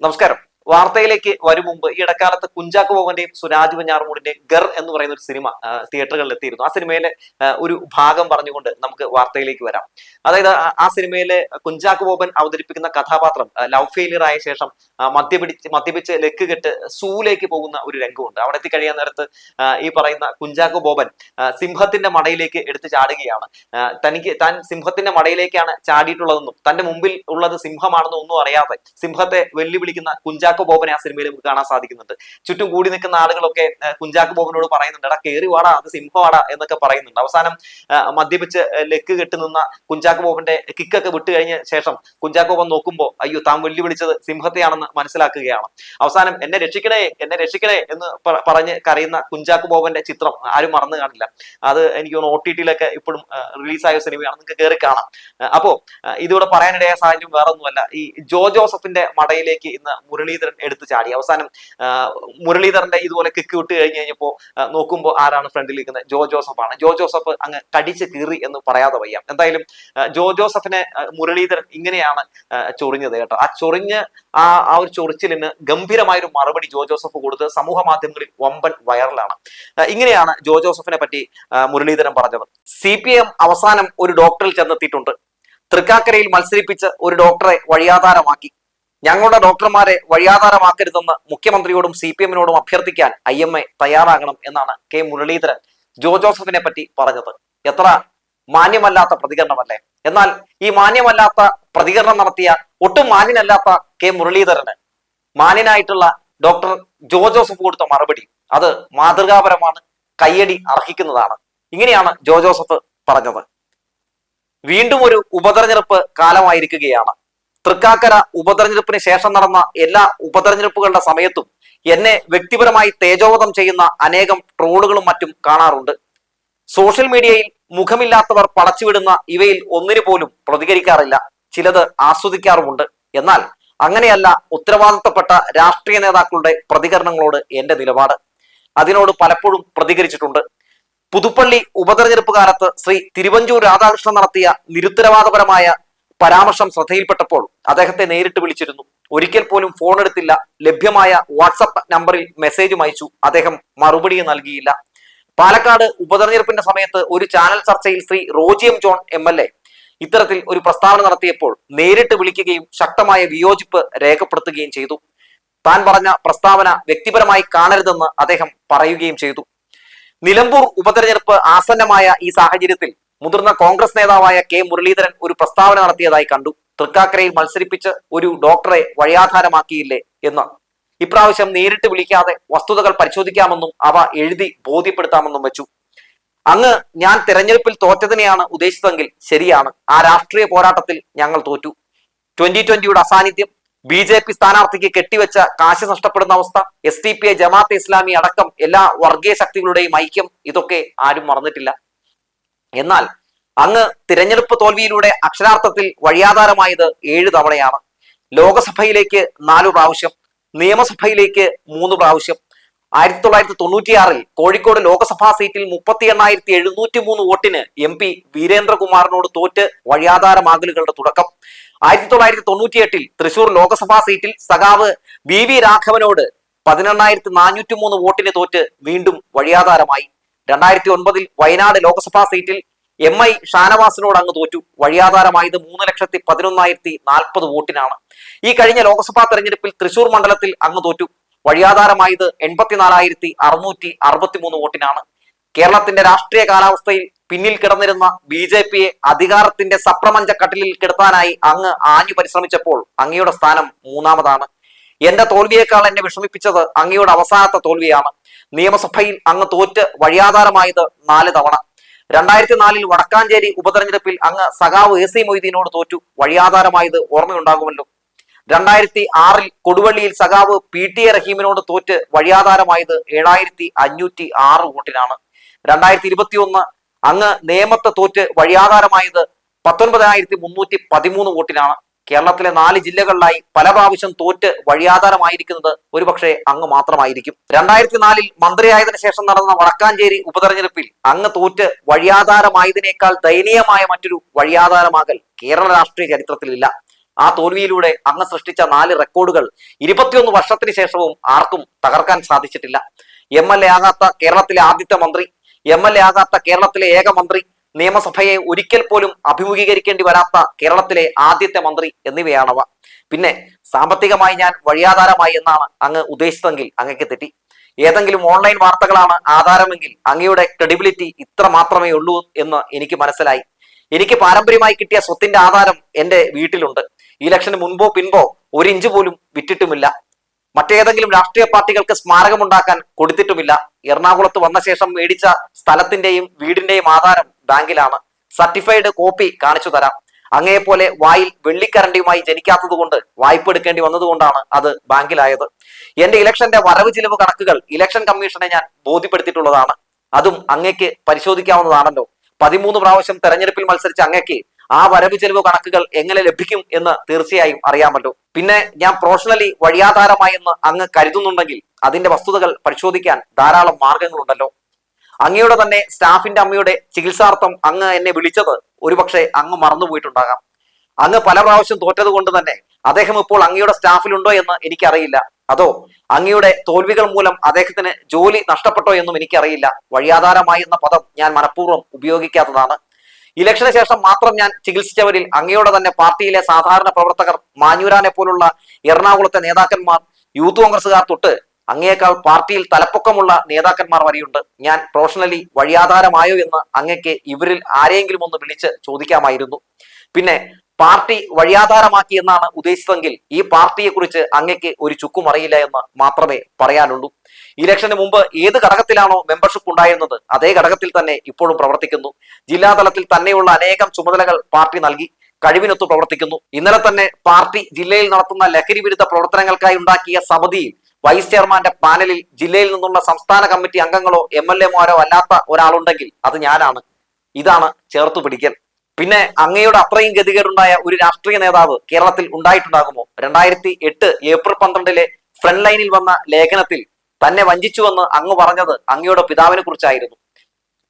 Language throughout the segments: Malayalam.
നമസ്കാരം. വാർത്തയിലേക്ക് വരും മുമ്പ് ഈ ഇടക്കാലത്ത് കുഞ്ചാക്കോ ബോബന്റെയും സുരാജ് പഞ്ഞാറുമൂടിന്റെയും ഗർ എന്ന് പറയുന്ന ഒരു സിനിമ തിയേറ്ററുകളിൽ എത്തിയിരുന്നു ആ സിനിമയിലെ ഒരു ഭാഗം പറഞ്ഞുകൊണ്ട് നമുക്ക് വാർത്തയിലേക്ക് വരാം. അതായത് ആ- സിനിമയിലെ കുഞ്ചാക്കോ ബോബൻ അവതരിപ്പിക്കുന്ന കഥാപാത്രം ലവ് ഫെയിലിയർ ആയ ശേഷം മദ്യപിടിച്ച് മദ്യപിച്ച് ലെക്ക് കെട്ട് സൂലേക്ക് പോകുന്ന ഒരു രംഗമുണ്ട്. അവിടെ എത്തിക്കഴിയാൻ നേരത്ത് ഈ പറയുന്ന കുഞ്ചാക്കോ ബോബൻ സിംഹത്തിന്റെ മടയിലേക്ക് എടുത്തു ചാടുകയാണ്. തനിക്ക് താൻ സിംഹത്തിന്റെ മടയിലേക്കാണ് ചാടിയിട്ടുള്ളതെന്നും തന്റെ മുമ്പിൽ ഉള്ളത് സിംഹമാണെന്നും ഒന്നും അറിയാതെ സിംഹത്തെ വെല്ലുവിളിക്കുന്ന കുഞ്ചാക്കോ ബോബനെ ആ സിനിമയിൽ നമുക്ക് കാണാൻ സാധിക്കുന്നുണ്ട്. ചുറ്റും കൂടി നിൽക്കുന്ന ആളുകളൊക്കെ കുഞ്ചാക്കോ ബോബനോട് പറയുന്നുണ്ട് എടാ കയറി വാടാ അത് സിംഹവാടാ എന്നൊക്കെ പറയുന്നുണ്ട്. അവസാനം മദ്യപിച്ച് ലെക്ക് കെട്ടി നിന്ന കുഞ്ചാക്കോ ബോബന്റെ കിക്കൊക്കെ വിട്ടു കഴിഞ്ഞ ശേഷം കുഞ്ചാക്കോ ബോബൻ നോക്കുമ്പോൾ അയ്യോ താൻ വെല്ലുവിളിച്ചത് സിംഹത്തെയാണെന്ന് മനസ്സിലാക്കുകയാണ്. അവസാനം എന്നെ രക്ഷിക്കണേ എന്നെ രക്ഷിക്കണേ എന്ന് പറഞ്ഞ് കരയുന്ന കുഞ്ചാക്കോ ബോബന്റെ ചിത്രം ആരും മറന്നു കാണില്ല. അത് എനിക്ക് തോന്നുന്നു ഒ ടി ടിയിലൊക്കെ ഇപ്പോഴും റിലീസായ സിനിമയാണ്. നിങ്ങൾക്ക് കയറി കാണാം. അപ്പോ ഇതിവിടെ പറയാനിടയായ സാഹചര്യം വേറെ ഒന്നുമല്ല ഈ ജോ ജോസഫിന്റെ മടയിലേക്ക് ഇന്ന് മുരളീധരൻ എടുത്തു ചാടി. അവസാനം മുരളീധരന്റെ ഇതുപോലെ കിക്ക് വിട്ട് കഴിഞ്ഞ് കഴിഞ്ഞപ്പോ നോക്കുമ്പോൾ ആരാണ് ഫ്രണ്ടിൽ നിൽക്കുന്നത്? ജോ ജോസഫ് ആണ്. ജോ ജോസഫ് അങ്ങ് കടിച്ച് കീറി എന്ന് പറയാതെ വയ്യ. എന്തായാലും ജോ ജോസഫിനെ മുരളീധരൻ ഇങ്ങനെയാണ് ചൊറിഞ്ഞത് കേട്ടോ. ആ ചൊറിഞ്ഞ് ആ ആ ഒരു ചൊറിച്ചിലിന് ഗംഭീരമായൊരു മറുപടി ജോ ജോസഫ് കൊടുത്ത് സമൂഹ മാധ്യമങ്ങളിൽ വമ്പൻ വൈറലാണ്. ഇങ്ങനെയാണ് ജോ ജോസഫിനെ പറ്റി മുരളീധരൻ പറഞ്ഞത്. സി പി എം അവസാനം ഒരു ഡോക്ടറിൽ ചെന്നെത്തിയിട്ടുണ്ട്. തൃക്കാക്കരയിൽ മത്സരിപ്പിച്ച് ഒരു ഡോക്ടറെ വഴിയാധാരമാക്കി. ഞങ്ങളുടെ ഡോക്ടർമാരെ വഴിയാധാരമാക്കരുതെന്ന് മുഖ്യമന്ത്രിയോടും സി പി എമ്മിനോടും അഭ്യർത്ഥിക്കാൻ ഐ എം എ തയ്യാറാകണം എന്നാണ് കെ മുരളീധരൻ ജോ ജോസഫിനെ പറ്റി പറഞ്ഞത്. എത്ര മാന്യമല്ലാത്ത പ്രതികരണമല്ലേ? എന്നാൽ ഈ മാന്യമല്ലാത്ത പ്രതികരണം നടത്തിയ ഒട്ടും മാന്യനല്ലാത്ത കെ മുരളീധരന് മാന്യനായിട്ടുള്ള ഡോക്ടർ ജോ ജോസഫ് കൊടുത്ത മറുപടി അത് മാതൃകാപരമാണ് കയ്യടി അർഹിക്കുന്നതാണ്. ഇങ്ങനെയാണ് ജോ ജോസഫ് പറഞ്ഞത്. വീണ്ടും ഒരു ഉപതെരഞ്ഞെടുപ്പ് കാലമായിരിക്കുകയാണ്. തൃക്കാക്കര ഉപതെരഞ്ഞെടുപ്പിന് ശേഷം നടന്ന എല്ലാ ഉപതെരഞ്ഞെടുപ്പുകളുടെ സമയത്തും എന്നെ വ്യക്തിപരമായി തേജോവധം ചെയ്യുന്ന അനേകം ട്രോളുകളും മറ്റും കാണാറുണ്ട്. സോഷ്യൽ മീഡിയയിൽ മുഖമില്ലാത്തവർ പടച്ചുവിടുന്ന ഇവയിൽ ഒന്നിനു പോലും പ്രതികരിക്കാറില്ല. ചിലത് ആസ്വദിക്കാറുമുണ്ട്. എന്നാൽ അങ്ങനെയല്ല ഉത്തരവാദിത്തപ്പെട്ട രാഷ്ട്രീയ നേതാക്കളുടെ പ്രതികരണങ്ങളോട് എന്റെ നിലപാട്. അതിനോട് പലപ്പോഴും പ്രതികരിച്ചിട്ടുണ്ട്. പുതുപ്പള്ളി ഉപതെരഞ്ഞെടുപ്പ് കാലത്ത് ശ്രീ തിരുവഞ്ചൂർ രാധാകൃഷ്ണൻ നടത്തിയ നിരുത്തരവാദപരമായ പരാമർശം ശ്രദ്ധയിൽപ്പെട്ടപ്പോൾ അദ്ദേഹത്തെ നേരിട്ട് വിളിച്ചിരുന്നു. ഒരിക്കൽ പോലും ഫോൺ എടുത്തില്ല. ലഭ്യമായ വാട്സപ്പ് നമ്പറിൽ മെസ്സേജും അയച്ചു. അദ്ദേഹം മറുപടി നൽകിയില്ല. പാലക്കാട് ഉപതെരഞ്ഞെടുപ്പിന്റെ സമയത്ത് ഒരു ചാനൽ ചർച്ചയിൽ ശ്രീ റോജിയം ജോൺ എം എൽ എ ഇത്തരത്തിൽ ഒരു പ്രസ്താവന നടത്തിയപ്പോൾ നേരിട്ട് വിളിക്കുകയും ശക്തമായ വിയോജിപ്പ് രേഖപ്പെടുത്തുകയും ചെയ്തു. താൻ പറഞ്ഞ പ്രസ്താവന വ്യക്തിപരമായി കാണരുതെന്ന് അദ്ദേഹം പറയുകയും ചെയ്തു. നിലമ്പൂർ ഉപതെരഞ്ഞെടുപ്പ് ആസന്നമായ ഈ സാഹചര്യത്തിൽ മുതിർന്ന കോൺഗ്രസ് നേതാവായ കെ മുരളീധരൻ ഒരു പ്രസ്താവന നടത്തിയതായി കണ്ടു. തൃക്കാക്കരയിൽ മത്സരിപ്പിച്ച് ഒരു ഡോക്ടറെ വഴിയാധാരമാക്കിയില്ലേ എന്ന്. ഇപ്രാവശ്യം നേരിട്ട് വിളിക്കാതെ വസ്തുതകൾ പരിശോധിക്കാമെന്നും അവ എഴുതി ബോധ്യപ്പെടുത്താമെന്നും വെച്ചു. അങ്ങ് ഞാൻ തെരഞ്ഞെടുപ്പിൽ തോറ്റതിനെയാണ് ഉദ്ദേശിച്ചതെങ്കിൽ ശരിയാണ്. ആ രാഷ്ട്രീയ പോരാട്ടത്തിൽ ഞങ്ങൾ തോറ്റു. ട്വന്റി ട്വന്റിയുടെ അസാന്നിധ്യം ബി ജെ പി സ്ഥാനാർത്ഥിക്ക് കെട്ടിവെച്ച കാശ് നഷ്ടപ്പെടുന്ന അവസ്ഥ S T P Jamaat-e Islami അടക്കം എല്ലാ വർഗീയ ശക്തികളുടെയും ഐക്യം ഇതൊക്കെ ആരും മറന്നിട്ടില്ല. എന്നാൽ അങ്ങ് തിരഞ്ഞെടുപ്പ് തോൽവിയിലൂടെ അക്ഷരാർത്ഥത്തിൽ വഴിയാധാരമായത് ഏഴ് തവണയാണ്. ലോകസഭയിലേക്ക് നാലു പ്രാവശ്യം നിയമസഭയിലേക്ക് മൂന്ന് പ്രാവശ്യം. ആയിരത്തി തൊള്ളായിരത്തി തൊണ്ണൂറ്റിയാറിൽ കോഴിക്കോട് ലോക്സഭാ സീറ്റിൽ മുപ്പത്തി എണ്ണായിരത്തി എഴുന്നൂറ്റി മൂന്ന് വോട്ടിന് എം പി വീരേന്ദ്രകുമാറിനോട് തോറ്റ് വഴിയാധാരമാകലുകളുടെ തുടക്കം. ആയിരത്തി തൊള്ളായിരത്തി തൊണ്ണൂറ്റിയെട്ടിൽ തൃശൂർ ലോക്സഭാ സീറ്റിൽ സഖാവ് വി വി രാഘവനോട് പതിനെണ്ണായിരത്തി നാനൂറ്റി മൂന്ന് വോട്ടിന് തോറ്റ് വീണ്ടും വഴിയാധാരമായി. രണ്ടായിരത്തി ഒൻപതിൽ വയനാട് ലോക്സഭാ സീറ്റിൽ എം ഐ ഷാനവാസിനോട് അങ്ങ് തോറ്റു. വഴിയാധാരമായത് മൂന്ന് ലക്ഷത്തി പതിനൊന്നായിരത്തി നാൽപ്പത് വോട്ടിനാണ്. ഈ കഴിഞ്ഞ ലോക്സഭാ തെരഞ്ഞെടുപ്പിൽ തൃശൂർ മണ്ഡലത്തിൽ അങ്ങ് തോറ്റു. വഴിയാധാരമായത് എൺപത്തിനാലായിരത്തി അറുന്നൂറ്റി അറുപത്തിമൂന്ന് വോട്ടിനാണ്. കേരളത്തിന്റെ രാഷ്ട്രീയ കാലാവസ്ഥയിൽ പിന്നിൽ കിടന്നിരുന്ന ബി ജെ പിയെ അധികാരത്തിന്റെ സപ്രമഞ്ച കട്ടിലിൽ കിടത്താനായി അങ്ങ് ആഞ്ഞു പരിശ്രമിച്ചപ്പോൾ അങ്ങയുടെ സ്ഥാനം മൂന്നാമതാണ്. എന്റെ തോൽവിയേക്കാൾ എന്നെ വിഷമിപ്പിച്ചത് അങ്ങയുടെ അവസാനത്തെ തോൽവിയാണ്. നിയമസഭയിൽ അങ്ങ് തോറ്റ് വഴിയാധാരമായത് നാല് തവണ. രണ്ടായിരത്തി നാലിൽ വടക്കാഞ്ചേരി ഉപതെരഞ്ഞെടുപ്പിൽ അങ്ങ് സഖാവ് എ സി മൊയ്തീനോട് തോറ്റു വഴിയാധാരമായത് ഓർമ്മയുണ്ടാകുമല്ലോ. രണ്ടായിരത്തി ആറിൽ കൊടുവള്ളിയിൽ സഖാവ് പി ടി എ റഹീമിനോട് തോറ്റ് വഴിയാധാരമായത് ഏഴായിരത്തി അഞ്ഞൂറ്റി ആറ് വോട്ടിനാണ്. രണ്ടായിരത്തി ഇരുപത്തി ഒന്ന് അങ്ങ് നേമത്തെ തോറ്റ് വഴിയാധാരമായത് പത്തൊൻപതിനായിരത്തി മുന്നൂറ്റി പതിമൂന്ന് വോട്ടിനാണ്. കേരളത്തിലെ നാല് ജില്ലകളിലായി പല പ്രാവശ്യം തോറ്റ് വഴിയാധാരമായിരിക്കുന്നത് ഒരുപക്ഷെ അങ്ങ് മാത്രമായിരിക്കും. രണ്ടായിരത്തി നാലിൽ മന്ത്രിയായതിനു ശേഷം നടന്ന വടക്കാഞ്ചേരി ഉപതെരഞ്ഞെടുപ്പിൽ അങ്ങ് തോറ്റ് വഴിയാധാരമായതിനേക്കാൾ ദയനീയമായ മറ്റൊരു വഴിയാധാരമാകൽ കേരള രാഷ്ട്രീയ ചരിത്രത്തിലില്ല. ആ തോൽവിയിലൂടെ അങ്ങ് സൃഷ്ടിച്ച നാല് റെക്കോർഡുകൾ ഇരുപത്തിയൊന്ന് വർഷത്തിന് ശേഷവും ആർക്കും തകർക്കാൻ സാധിച്ചിട്ടില്ല. എം എൽ എ ആകാത്ത കേരളത്തിലെ ആദ്യത്തെ മന്ത്രി എം എൽ എ ആകാത്ത കേരളത്തിലെ ഏക മന്ത്രി നിയമസഭയെ ഒരിക്കൽ പോലും അഭിമുഖീകരിക്കേണ്ടി വരാത്ത കേരളത്തിലെ ആദ്യത്തെ മന്ത്രി എന്നിവയാണവ. പിന്നെ സാമ്പത്തികമായി ഞാൻ വഴിയാധാരമായി എന്നാണ് അങ്ങ് ഉദ്ദേശിച്ചതെങ്കിൽ അങ്ങക്ക് തെറ്റി. ഏതെങ്കിലും ഓൺലൈൻ വാർത്തകളാണ് ആധാരമെങ്കിൽ അങ്ങയുടെ ക്രെഡിബിലിറ്റി ഇത്ര മാത്രമേ ഉള്ളൂ എന്ന് എനിക്ക് മനസ്സിലായി. എനിക്ക് പാരമ്പര്യമായി കിട്ടിയ സ്വത്തിന്റെ ആധാരം എന്റെ വീട്ടിലുണ്ട്. ഇലക്ഷന് മുൻപോ പിൻപോ ഒരു ഇഞ്ച് പോലും വിറ്റിട്ടുമില്ല. മറ്റേതെങ്കിലും രാഷ്ട്രീയ പാർട്ടികൾക്ക് സ്മാരകമുണ്ടാക്കാൻ കൊടുത്തിട്ടുമില്ല. എറണാകുളത്ത് വന്ന ശേഷം മേടിച്ച സ്ഥലത്തിന്റെയും വീടിന്റെയും ആധാരം ബാങ്കിലാണ് സർട്ടിഫൈഡ് കോപ്പി കാണിച്ചു തരാം. അങ്ങേപോലെ വായിൽ വെള്ളിക്കരണ്ടിയുമായി ജനിക്കാത്തത് കൊണ്ട് വായ്പ എടുക്കേണ്ടി വന്നതുകൊണ്ടാണ് അത് ബാങ്കിലായത്. എന്റെ ഇലക്ഷന്റെ വരവ് ചിലവ് കണക്കുകൾ ഇലക്ഷൻ കമ്മീഷനെ ഞാൻ ബോധ്യപ്പെടുത്തിയിട്ടുള്ളതാണ്. അതും അങ്ങേക്ക് പരിശോധിക്കാവുന്നതാണല്ലോ. പതിമൂന്ന് പ്രാവശ്യം തെരഞ്ഞെടുപ്പിൽ മത്സരിച്ച അങ്ങേക്ക് ആ വരവ് ചെലവ് കണക്കുകൾ എങ്ങനെ ലഭിക്കും എന്ന് തീർച്ചയായും അറിയാമല്ലോ. പിന്നെ ഞാൻ പ്രൊഫഷണലി വഴിയാധാരമായെന്ന് അങ്ങ് കരുതുന്നുണ്ടെങ്കിൽ അതിന്റെ വസ്തുതകൾ പരിശോധിക്കാൻ ധാരാളം മാർഗങ്ങളുണ്ടല്ലോ അങ്ങയുടെ തന്നെ സ്റ്റാഫിന്റെ അമ്മയുടെ ചികിത്സാർത്ഥം അങ്ങ് എന്നെ വിളിച്ചത് ഒരുപക്ഷെ അങ്ങ് മറന്നുപോയിട്ടുണ്ടാകാം അങ്ങ് പല പ്രാവശ്യം തോറ്റത് കൊണ്ട് തന്നെ അദ്ദേഹം ഇപ്പോൾ അങ്ങയുടെ സ്റ്റാഫിലുണ്ടോ എന്ന് എനിക്കറിയില്ല. അതോ അങ്ങയുടെ തോൽവികൾ മൂലം അദ്ദേഹത്തിന് ജോലി നഷ്ടപ്പെട്ടോ എന്നും എനിക്കറിയില്ല. വഴിയാധാരമായി എന്ന പദം ഞാൻ മനഃപൂർവം ഉപയോഗിക്കാത്തതാണ്. ഇലക്ഷന് ശേഷം മാത്രം ഞാൻ ചികിത്സിച്ചവരിൽ അങ്ങയുടെ തന്നെ പാർട്ടിയിലെ സാധാരണ പ്രവർത്തകർ മാഞ്ഞൂരാനെ പോലുള്ള എറണാകുളത്തെ നേതാക്കന്മാർ യൂത്ത് കോൺഗ്രസുകാർ തൊട്ട് അങ്ങയേക്കാൾ പാർട്ടിയിൽ തലപ്പൊക്കമുള്ള നേതാക്കന്മാർ വരെയുണ്ട്. ഞാൻ പ്രൊഫഷണലി വഴിയാധാരമായോ എന്ന് അങ്ങക്ക് ഇവരിൽ ആരെയെങ്കിലും ഒന്ന് വിളിച്ച് ചോദിക്കാമായിരുന്നു. പിന്നെ പാർട്ടി വഴിയാധാരമാക്കി എന്നാണ് ഉദ്ദേശിച്ചതെങ്കിൽ ഈ പാർട്ടിയെ കുറിച്ച് അങ്ങയ്ക്ക് ഒരു ചുക്കും അറിയില്ല എന്ന് മാത്രമേ പറയാനുള്ളൂ. ഇലക്ഷന് മുമ്പ് ഏത് ഘടകത്തിലാണോ മെമ്പർഷിപ്പ് ഉണ്ടായിരുന്നത് അതേ ഘടകത്തിൽ തന്നെ ഇപ്പോഴും പ്രവർത്തിക്കുന്നു. ജില്ലാതലത്തിൽ തന്നെയുള്ള അനേകം ചുമതലകൾ പാർട്ടി നൽകി കഴിവിനൊത്ത് പ്രവർത്തിക്കുന്നു. ഇന്നലെ തന്നെ പാർട്ടി ജില്ലയിൽ നടത്തുന്ന ലഹരി വിരുദ്ധ പ്രവർത്തനങ്ങൾക്കായി ഉണ്ടാക്കിയ സമിതിയിൽ വൈസ് ചെയർമാന്റെ പാനലിൽ ജില്ലയിൽ നിന്നുള്ള സംസ്ഥാന കമ്മിറ്റി അംഗങ്ങളോ എം എൽ എമാരോ അല്ലാത്ത ഒരാളുണ്ടെങ്കിൽ അത് ഞാനാണ്. ഇതാണ് ചേർത്തു പിടിക്കൽ. പിന്നെ അങ്ങയുടെ അത്രയും ഗതികേടുണ്ടായ ഒരു രാഷ്ട്രീയ നേതാവ് കേരളത്തിൽ ഉണ്ടായിട്ടുണ്ടാകുമോ? രണ്ടായിരത്തി എട്ട് ഏപ്രിൽ പന്ത്രണ്ടിലെ ഫ്രണ്ട് ലൈനിൽ വന്ന ലേഖനത്തിൽ തന്നെ വഞ്ചിച്ചുവെന്ന് അങ്ങ് പറഞ്ഞത് അങ്ങയുടെ പിതാവിനെ കുറിച്ചായിരുന്നു.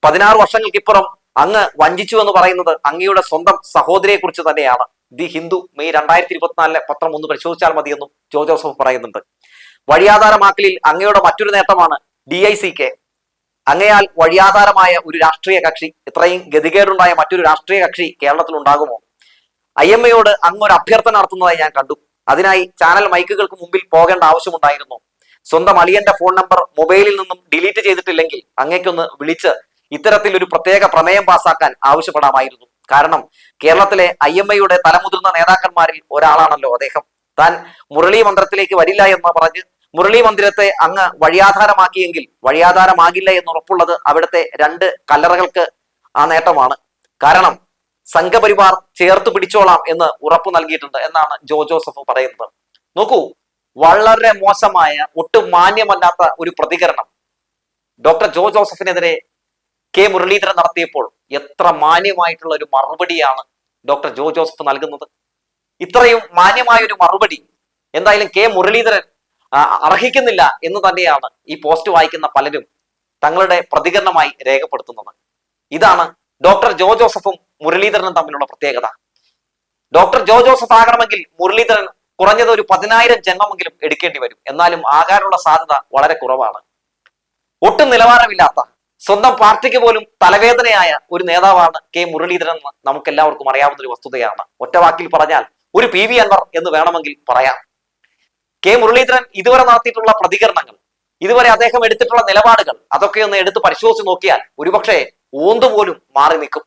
പതിനാറ് വർഷങ്ങൾക്കിപ്പുറം അങ്ങ് വഞ്ചിച്ചു എന്ന് പറയുന്നത് അങ്ങയുടെ സ്വന്തം സഹോദരിയെ കുറിച്ച് തന്നെയാണ്. ദി ഹിന്ദു മെയ് രണ്ടായിരത്തി ഇരുപത്തിനാലിലെ പത്രം ഒന്ന് പരിശോധിച്ചാൽ മതിയെന്നും ജോ ജോസഫ് പറയുന്നുണ്ട്. വഴിയാധാരമാക്കലിൽ അങ്ങയുടെ മറ്റൊരു നേട്ടമാണ് ഡി ഐ സി കെ അങ്ങയാൽ വഴിയാധാരമായ ഒരു രാഷ്ട്രീയ കക്ഷി ഇത്രയും ഗതികേടുണ്ടായ മറ്റൊരു രാഷ്ട്രീയ കക്ഷി കേരളത്തിൽ ഉണ്ടാകുമോ? ഐ എം എയോട് അങ്ങ് ഒരു അഭ്യർത്ഥന നടത്തുന്നതായി ഞാൻ കണ്ടു. അതിനായി ചാനൽ മൈക്കുകൾക്ക് മുമ്പിൽ പോകേണ്ട ആവശ്യമുണ്ടായിരുന്നു. സ്വന്തം അളിയന്റെ ഫോൺ നമ്പർ മൊബൈലിൽ നിന്നും ഡിലീറ്റ് ചെയ്തിട്ടില്ലെങ്കിൽ അങ്ങേക്കൊന്ന് വിളിച്ച് ഇത്തരത്തിൽ ഒരു പ്രത്യേക പ്രമേയം പാസാക്കാൻ ആവശ്യപ്പെടാമായിരുന്നു. കാരണം കേരളത്തിലെ ഐ എം ഐയുടെ തലമുതിർന്ന നേതാക്കന്മാരിൽ ഒരാളാണല്ലോ അദ്ദേഹം. താൻ മുരളി മന്ത്രത്തിലേക്ക് വരില്ല എന്ന് പറഞ്ഞ് മുരളി മന്ദിരത്തെ അങ്ങ് വഴിയാധാരമാക്കിയെങ്കിൽ വഴിയാധാരമാകില്ല എന്ന് ഉറപ്പുള്ളത് അവിടുത്തെ രണ്ട് കല്ലറകൾക്ക് ആ നേട്ടമാണ്. കാരണം സംഘപരിവാർ ചേർത്ത് പിടിച്ചോളാം എന്ന് ഉറപ്പു നൽകിയിട്ടുണ്ട് എന്നാണ് ജോ ജോസഫ് പറയുന്നത്. നോക്കൂ വളരെ മോശമായ ഒട്ടും മാന്യമല്ലാത്ത ഒരു പ്രതികരണം ഡോക്ടർ ജോ ജോസഫിനെതിരെ കെ മുരളീധരൻ നടത്തിയപ്പോൾ എത്ര മാന്യമായിട്ടുള്ള ഒരു മറുപടിയാണ് ഡോക്ടർ ജോ ജോസഫ് നൽകുന്നത്. ഇത്രയും മാന്യമായ ഒരു മറുപടി എന്തായാലും കെ മുരളീധരൻ അർഹിക്കുന്നില്ല എന്ന് തന്നെയാണ് ഈ പോസ്റ്റ് വായിക്കുന്ന പലരും തങ്ങളുടെ പ്രതികരണമായി രേഖപ്പെടുത്തുന്നത്. ഇതാണ് ഡോക്ടർ ജോ ജോസഫും മുരളീധരനും തമ്മിലുള്ള പ്രത്യേകത. ഡോക്ടർ ജോ ജോസഫ് ആകണമെങ്കിൽ മുരളീധരൻ കുറഞ്ഞത് ഒരു പതിനായിരം ജന്മമെങ്കിലും എടുക്കേണ്ടി വരും. എന്നാലും ആകാനുള്ള സാധ്യത വളരെ കുറവാണ്. ഒട്ടും നിലവാരമില്ലാത്ത സ്വന്തം പാർട്ടിക്ക് പോലും തലവേദനയായ ഒരു നേതാവാണ് കെ മുരളീധരൻ എന്ന് നമുക്ക് എല്ലാവർക്കും അറിയാവുന്ന ഒരു വസ്തുതയാണ്. ഒറ്റവാക്കിൽ പറഞ്ഞാൽ ഒരു പി വി അൻവർ എന്ന് വേണമെങ്കിൽ പറയാം. കെ മുരളീധരൻ ഇതുവരെ നടത്തിയിട്ടുള്ള പ്രതികരണങ്ങൾ ഇതുവരെ അദ്ദേഹം എടുത്തിട്ടുള്ള നിലപാടുകൾ അതൊക്കെ ഒന്ന് എടുത്ത് പരിശോധിച്ച് നോക്കിയാൽ ഒരുപക്ഷെ ഓന്തുപോലും മാറി നിൽക്കും.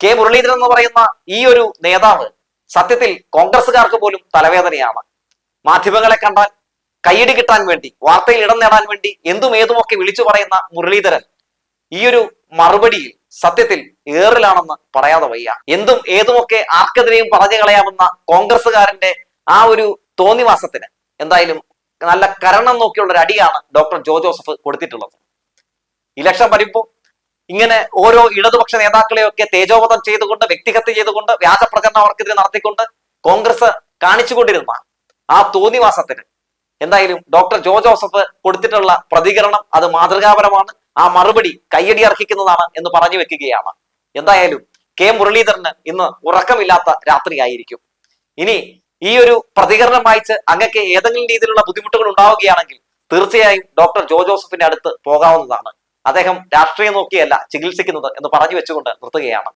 കെ മുരളീധരൻ എന്ന് പറയുന്ന ഈ ഒരു നേതാവ് സത്യത്തിൽ കോൺഗ്രസുകാർക്ക് പോലും തലവേദനയാണ്. മാധ്യമങ്ങളെ കണ്ടാൽ കൈയടി കിട്ടാൻ വേണ്ടി വാർത്തയിൽ ഇടം നേടാൻ വേണ്ടി എന്തും ഏതുമൊക്കെ വിളിച്ചു പറയുന്ന മുരളീധരൻ ഈ ഒരു മറുപടിയിൽ സത്യത്തിൽ ഏറിലാണെന്ന് പറയാതെ വയ്യ. എന്തും ഏതുമൊക്കെ ആർക്കെതിരെയും പറഞ്ഞു കളയാമെന്ന കോൺഗ്രസുകാരന്റെ ആ ഒരു തോന്നിവാസത്തിന്. എന്തായാലും നല്ല കരണം നോക്കിയുള്ള ഒരു അടിയാണ് ഡോക്ടർ ജോ ജോസഫ് കൊടുത്തിട്ടുള്ളത്. ഇലക്ഷൻ വരുമ്പോൾ ഇങ്ങനെ ഓരോ ഇടതുപക്ഷ നേതാക്കളെയൊക്കെ തേജോവധം ചെയ്തുകൊണ്ട് വ്യക്തിഹത്യ ചെയ്തുകൊണ്ട് വ്യാജ പ്രചരണം അവർക്കെതിരെ നടത്തിക്കൊണ്ട് കോൺഗ്രസ് കാണിച്ചുകൊണ്ടിരുന്ന ആ തോന്നിവാസത്തിന്. എന്തായാലും ഡോക്ടർ ജോ ജോസഫ് കൊടുത്തിട്ടുള്ള പ്രതികരണം അത് മാതൃകാപരമാണ്. ആ മറുപടി കയ്യടി അർഹിക്കുന്നതാണ് എന്ന് പറഞ്ഞു വെക്കുകയാണ്. എന്തായാലും കെ മുരളീധരന് ഇന്ന് ഉറക്കമില്ലാത്ത രാത്രിയായിരിക്കും. ഇനി ഈ ഒരു പ്രതികരണം വായിച്ച് അങ്ങക്ക് ഏതെങ്കിലും രീതിയിലുള്ള ബുദ്ധിമുട്ടുകൾ ഉണ്ടാവുകയാണെങ്കിൽ തീർച്ചയായും ഡോക്ടർ ജോ ജോസഫിന്റെ അടുത്ത് പോകാവുന്നതാണ്. അദ്ദേഹം രാഷ്ട്രീയം നോക്കിയല്ല ചികിത്സിക്കുന്നത് എന്ന് പറഞ്ഞു വെച്ചുകൊണ്ട് നിർത്തുകയാണ്.